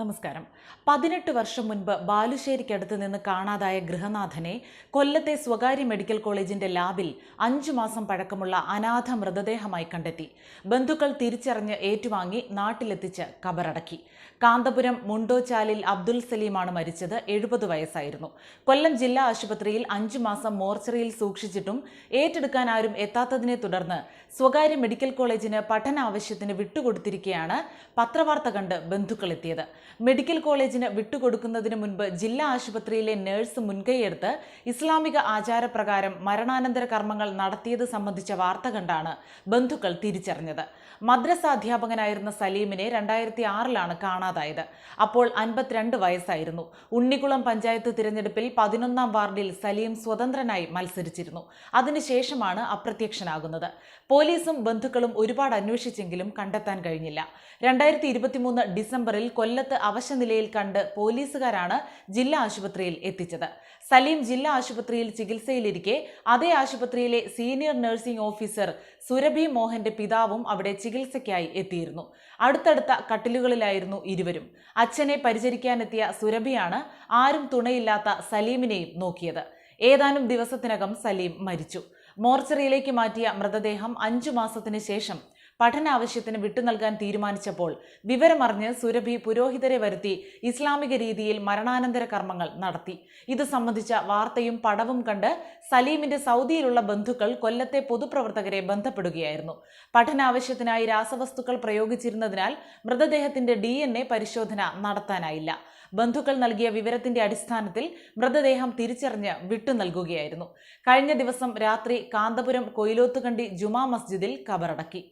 നമസ്കാരം. പതിനെട്ട് വർഷം മുൻപ് ബാലുശ്ശേരിക്കടുത്ത് നിന്ന് കാണാതായ ഗൃഹനാഥനെ കൊല്ലത്തെ സ്വകാര്യ മെഡിക്കൽ കോളേജിന്റെ ലാബിൽ അഞ്ചു മാസം പഴക്കമുള്ള അനാഥ മൃതദേഹമായി കണ്ടെത്തി. ബന്ധുക്കൾ തിരിച്ചറിഞ്ഞ് ഏറ്റുവാങ്ങി നാട്ടിലെത്തിച്ച് കബറടക്കി. കാന്തപുരം മുണ്ടോച്ചാലിൽ അബ്ദുൽ സലീമാണ് മരിച്ചത് എഴുപത് വയസ്സായിരുന്നു. കൊല്ലം ജില്ലാ ആശുപത്രിയിൽ അഞ്ചു മാസം മോർച്ചറിയിൽ സൂക്ഷിച്ചിട്ടും ഏറ്റെടുക്കാൻ ആരും എത്താത്തതിനെ തുടർന്ന് സ്വകാര്യ മെഡിക്കൽ കോളേജിന് പഠന ആവശ്യത്തിന് വിട്ടുകൊടുത്തിരിക്കെയാണ് പത്രവാർത്ത കണ്ട് ബന്ധുക്കൾ എത്തിയത് മെഡിക്കൽ കോളേജിന് വിട്ടുകൊടുക്കുന്നതിന് മുൻപ് ജില്ലാ ആശുപത്രിയിലെ നഴ്സ് മുൻകൈയെടുത്ത് ഇസ്ലാമിക ആചാരപ്രകാരം മരണാനന്തര കർമ്മങ്ങൾ നടത്തിയത് സംബന്ധിച്ച വാർത്ത കണ്ടാണ് ബന്ധുക്കൾ തിരിച്ചറിഞ്ഞത്. മദ്രസ അധ്യാപകനായിരുന്ന സലീമിനെ രണ്ടായിരത്തി ആറിലാണ് കാണാതായത്. അപ്പോൾ അൻപത്തിരണ്ട് വയസ്സായിരുന്നു. ഉണ്ണിക്കുളം പഞ്ചായത്ത് തിരഞ്ഞെടുപ്പിൽ പതിനൊന്നാം വാർഡിൽ സലീം സ്വതന്ത്രനായി മത്സരിച്ചിരുന്നു. അതിനുശേഷമാണ് അപ്രത്യക്ഷനാകുന്നത്. പോലീസും ബന്ധുക്കളും ഒരുപാട് അന്വേഷിച്ചെങ്കിലും കണ്ടെത്താൻ കഴിഞ്ഞില്ല. രണ്ടായിരത്തി ഡിസംബറിൽ കൊല്ലത്ത് അവശനിലയിൽ കണ്ട് പോലീസുകാരാണ് ജില്ലാ ആശുപത്രിയിൽ എത്തിച്ചത്. സലീം ജില്ലാ ആശുപത്രിയിൽ ചികിത്സയിലിരിക്കെ അതേ ആശുപത്രിയിലെ സീനിയർ നഴ്സിംഗ് ഓഫീസർ സുരഭി മോഹന്റെ പിതാവും അവിടെ ചികിത്സയ്ക്കായി എത്തിയിരുന്നു. അടുത്തടുത്ത കട്ടിലുകളിലായിരുന്നു ഇരുവരും. അച്ഛനെ പരിചരിക്കാനെത്തിയ സുരഭിയാണ് ആരും തുണയില്ലാത്ത സലീമിനെയും നോക്കിയത്. ഏതാനും ദിവസത്തിനകം സലീം മരിച്ചു. മോർച്ചറിയിലേക്ക് മാറ്റിയ മൃതദേഹം അഞ്ചു മാസത്തിന് ശേഷം പഠനാവശ്യത്തിന് വിട്ടു നൽകാൻ തീരുമാനിച്ചപ്പോൾ വിവരമറിഞ്ഞ് സുരഭി പുരോഹിതരെ വരുത്തി ഇസ്ലാമിക രീതിയിൽ മരണാനന്തര കർമ്മങ്ങൾ നടത്തി. ഇത് സംബന്ധിച്ച വാർത്തയും പടവും കണ്ട് സലീമിന്റെ സൗദിയിലുള്ള ബന്ധുക്കൾ കൊല്ലത്തെ പൊതുപ്രവർത്തകരെ ബന്ധപ്പെടുകയായിരുന്നു. പഠനാവശ്യത്തിനായി രാസവസ്തുക്കൾ പ്രയോഗിച്ചിരുന്നതിനാൽ മൃതദേഹത്തിന്റെ ഡി പരിശോധന നടത്താനായില്ല. ബന്ധുക്കൾ നൽകിയ വിവരത്തിന്റെ അടിസ്ഥാനത്തിൽ മൃതദേഹം തിരിച്ചറിഞ്ഞ് വിട്ടു നൽകുകയായിരുന്നു. കഴിഞ്ഞ ദിവസം രാത്രി കാന്തപുരം കൊയിലോത്തുകണ്ടി ജുമാ മസ്ജിദിൽ കബറടക്കി